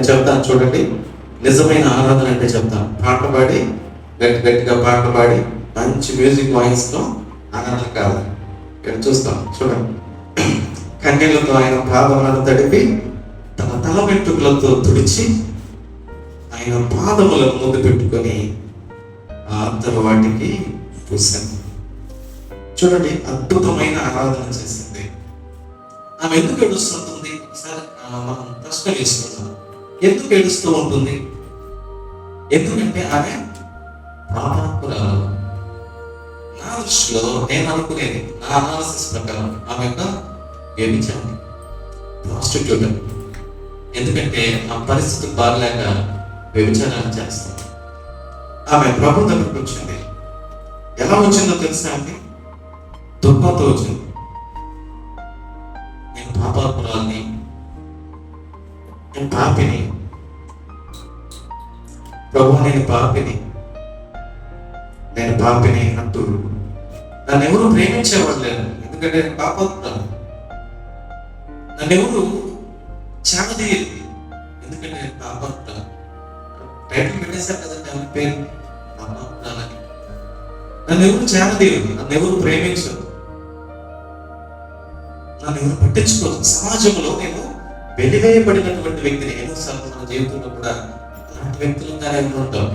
నేను చెప్తాను చూడండి. నిజమైన ఆరాధన అంటే చెప్తాను. పాట పాడి గట్టి గట్టిగా పాట పాడి మంచి మ్యూజిక్ వాయిస్తో ఆరాధన కాదు ఇక్కడ చూస్తాం చూడండి. కన్నీళ్ళతో ఆయన పాదములను తడిపి తన తల వెంట్రుకలతో తుడిచి ఆయన పాదములను ముందు పెట్టుకొని ఆ వాటికి పూసాను చూడండి అద్భుతమైన ఆరాధన చేసింది. ఆమె ఎందుకు ఏడుస్తుంటుంది ఒకసారి మనం ప్రశ్న వేసుకుందాం. ఎందుకు ఏడుస్తూ ఉంటుంది? ఎందుకంటే ఆమె పాపాత్మురాలు నా దృష్టిలో నేను అనుకునేది నా అనాలసిస్ ప్రకారం ఆమె యొక్క వ్యభిచారి. ప్రాస్టిట్యూట్ ఎందుకంటే ఆ పరిస్థితి బాగలేక వ్యభిచారాలు చేస్తాం ఆమె ప్రభు దగ్గరకు వచ్చింది. ఎలా వచ్చిందో తెలుసా అండి? దుఃఖంతో వచ్చింది. నేను పాపాత్మురాలని నేను పాపిని. ప్రభు నేను పాపిని. నేను పాపిని అంటూ నన్ను ఎవరు ప్రేమించేవాడు లేరు. ఎందుకంటే నేను పాపాత్మురాలు నన్ను ఎవరు చావదీయరు ఎందుకంటే నేను పాపాత్మురాలు టైటిల్ పెట్టేశారు కదండి ఆమె పేరు? పాపాత్మురాలని నన్ను ఎవరు చేరదీయరు నన్ను ఎవరు ప్రేమించరు నన్ను ఎవరు పట్టించుకోరు సమాజంలో నేను వెలివేయబడినటువంటి వ్యక్తిని ఎన్నోసార్లు మన జీవితంలో కూడా అలాంటి వ్యక్తులుగానే ఉంటాం.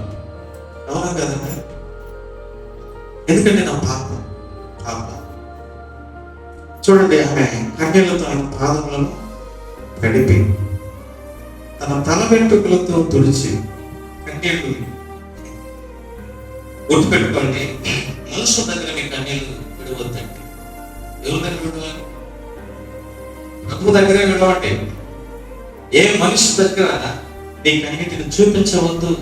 అవునా కదండి ఎందుకంటే నా పాప పాప. చూడండి ఆమె కన్యలతో ఆయన పాదములను గడిపి తన తల వెంట్రుకలతో తుడిచి కన్యలు గుర్తు పెట్టుకోండి మనుషుల దగ్గర మీ కన్యలు విడవద్దండి. ఎవరి దగ్గర విడవాలి? ప్రభు దగ్గరే విడవండి. ఏ మనిషి దగ్గర నీ కన్నీటిని చూపించవద్దు?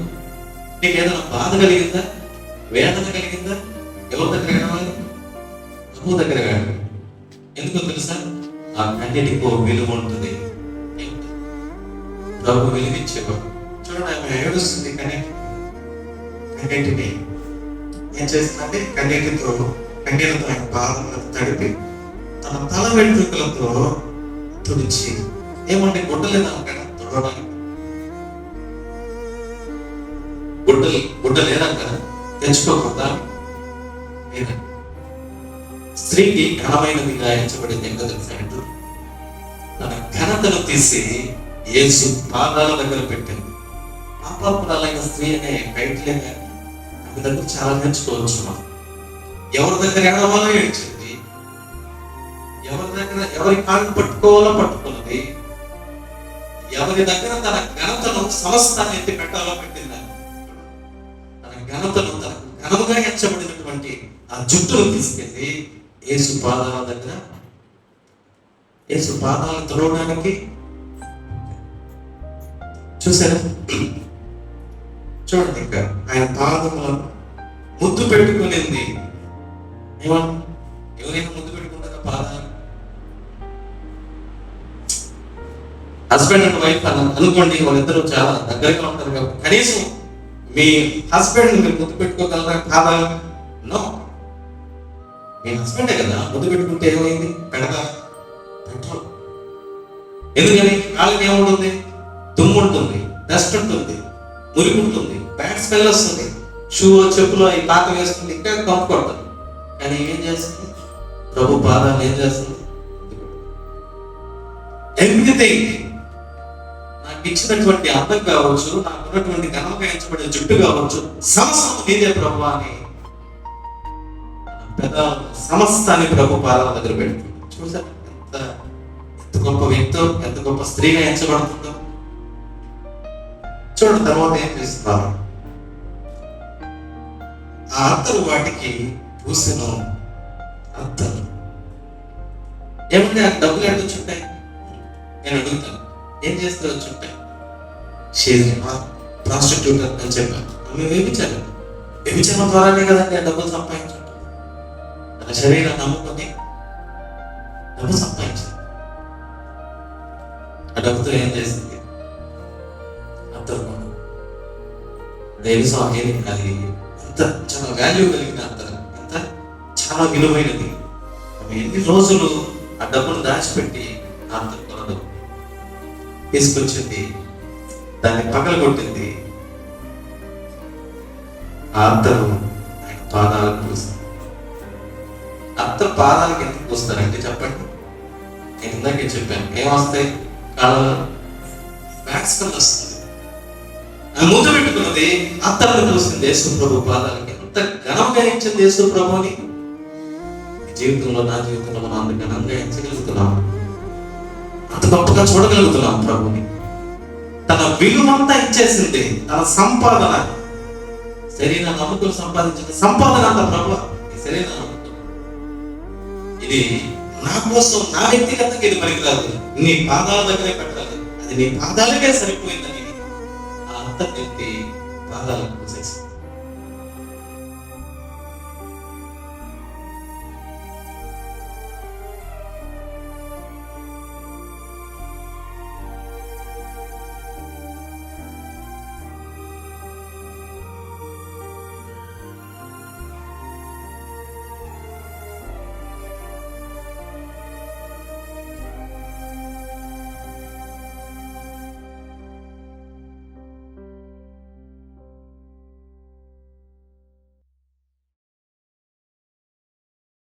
నీకు ఏదైనా బాధ కలిగిందా? వేదన కలిగిందా? ఎవరి దగ్గర కావాలి? ప్రభు దగ్గర కావాలి. ఎందుకో తెలుసా? ఆ కన్నిటికి ఓ విలువ ఉంటుంది. ప్రభు వెలిగించేవాడు చూడండి ఆమె ఏడుస్తుంది కానీ కన్నీటిని. ఏం చేస్తుందంటే కన్నీటితో కన్నీళ్ళతో ఆయన పాదములను తడిపి తన తల వెంట్రుకలతో తుడిచి ఏమంటే గుడ్డలేదు అక్కడ తుడవడానికి గుడ్డలు గుడ్డ లేదా తెచ్చుకోకుండా స్త్రీకి ఘనమైనది గాయించబడింది ఎంత తెలుసా తన ఘనతను తీసి యేసు పాదాల దగ్గర పెట్టింది పాపాపురాలైన స్త్రీ అనే టైటిలే కానీ ఆమె దగ్గర చాలా నేర్చుకోవచ్చు మనం. ఎవరి దగ్గర ఏడవాలో ఏడ్చింది? ఎవరి దగ్గర ఎవరి కాళ్ళు పట్టుకోవాలో పట్టుకున్నది? ఎవరి దగ్గర తన ఘనతను సమస్తాన్ని ఎత్తి పెట్టాలో పెట్టిందా? తన ఘనతను తన ఘనముగా ఎంచబడినటువంటి ఆ జుట్టును తీసుకెళ్ళి యేసు పాదాల దగ్గర యేసు పాదాలు తొలవడానికి చూసారా చూడండి ఇంకా ఆయన పాదములను ముద్దు పెట్టుకునింది. ఏమన్నా ఎవరైనా ముద్దు పెట్టుకుంటారా? పాదాలు? హస్బెండ్ అండ్ వైఫ్ అని అనుకోండి వాళ్ళిద్దరూ చాలా దగ్గరగా ఉంటారు కాబట్టి కనీసం మీ హస్బెండ్ మీరు ముద్దు పెట్టుకోగలరా? కాదా? నో. మీ హస్బెండే కదా ముద్దు పెట్టుకుంటే ఏమైంది? పెడదా? పెట్టరు ఎందుకని? కాళ్ళకి ఏముంటుంది? దుమ్ము ఉంటుంది డస్ట్ ఉంటుంది మురికి ఉంటుంది బ్యాడ్ స్మెల్ వస్తుంది షూ చెప్పులో అవి పాత వేస్తుంది ఇంకా కంఫర్ట్. కానీ ఏం చేస్తుంది? ప్రభు పాదాలు ఏం చేస్తుంది? ఎవ్రీథింగ్. నాకు ఇచ్చినటువంటి అర్థం కావచ్చు నాకు ఉన్నటువంటి ఘనమకాయించబడిన ఎంచబడిన జుట్టు కావచ్చు సమస్తం నీదే ప్రభు అని పెద్ద సమస్తాన్ని ప్రభు పాదాల దగ్గర పెడుతుంది. చూసారు ఎంత ఎంత గొప్ప వ్యక్తో ఎంత గొప్ప స్త్రీగా ఎంచబడుతుందో చూడండి తర్వాత ఏం చేస్తున్నారు? ఆ అత్తరు వాటికి పూసెను అత్తరు ఏమంటే ఆ డబ్బులు ఎక్కడ చుట్టాయి నేను అడుగుతాను. ఏం చేస్తారు చుట్టాయి షీజ్ ప్రాస్టిట్యూట్ అని చెప్పారు ఆమె వేపించారు. వేపించడం ద్వారానే కదండి ఆ డబ్బులు సంపాదించారు. తన శరీరాన్ని నమ్ముకుని డబ్బు సంపాదించారు. ఆ డబ్బుతో ఏం చేసింది? అంతర్మనం తెలుసు అది కలిగి ఎంత చాలా వాల్యూ కలిగిన అంతరం ఎంత చాలా విలువైనది. ఎన్ని రోజులు ఆ డబ్బును దాచిపెట్టి ఆ తీసుకొచ్చింది. దాన్ని పగలగొట్టింది. ఆ అత్తరు ఆయన పాదాలకు పూసింది. అత్త పాదాలకు ఎందుకు పూస్తారంటే చెప్పండి. నేను ఇందాకే చెప్పాను. ఏమొస్తాయి కాలంలో వస్తుంది. ఆ మూత పెట్టుకున్నది అత్తను పూసింది యేసు ప్రభు పాదాలకి. ఎంత ఘనంగా ఇచ్చింది యేసు ప్రభుని జీవితంలో నా జీవితంలో మనం అంత ఘనంగా ఎంచగలుగుతున్నాం. అంత గొప్పగా చూడగలుగుతున్నాం ప్రభుని. తన విలువంతా ఇచ్చేసింది తన సంపాదన. శరీరాన్ని నమ్ముకుని సంపాదించిన సంపాదన అంత ప్రభు. శరీరాన్ని ఇది నా కోసం నా వ్యక్తిగతంగా ఇది పనికిరాదు. నీ పాదాల దగ్గరే పెట్టాలి. అది నీ పాదాలకే సరిపోయిందని ఆ అంత వ్యక్తి పాదాలకు పూసేసింది.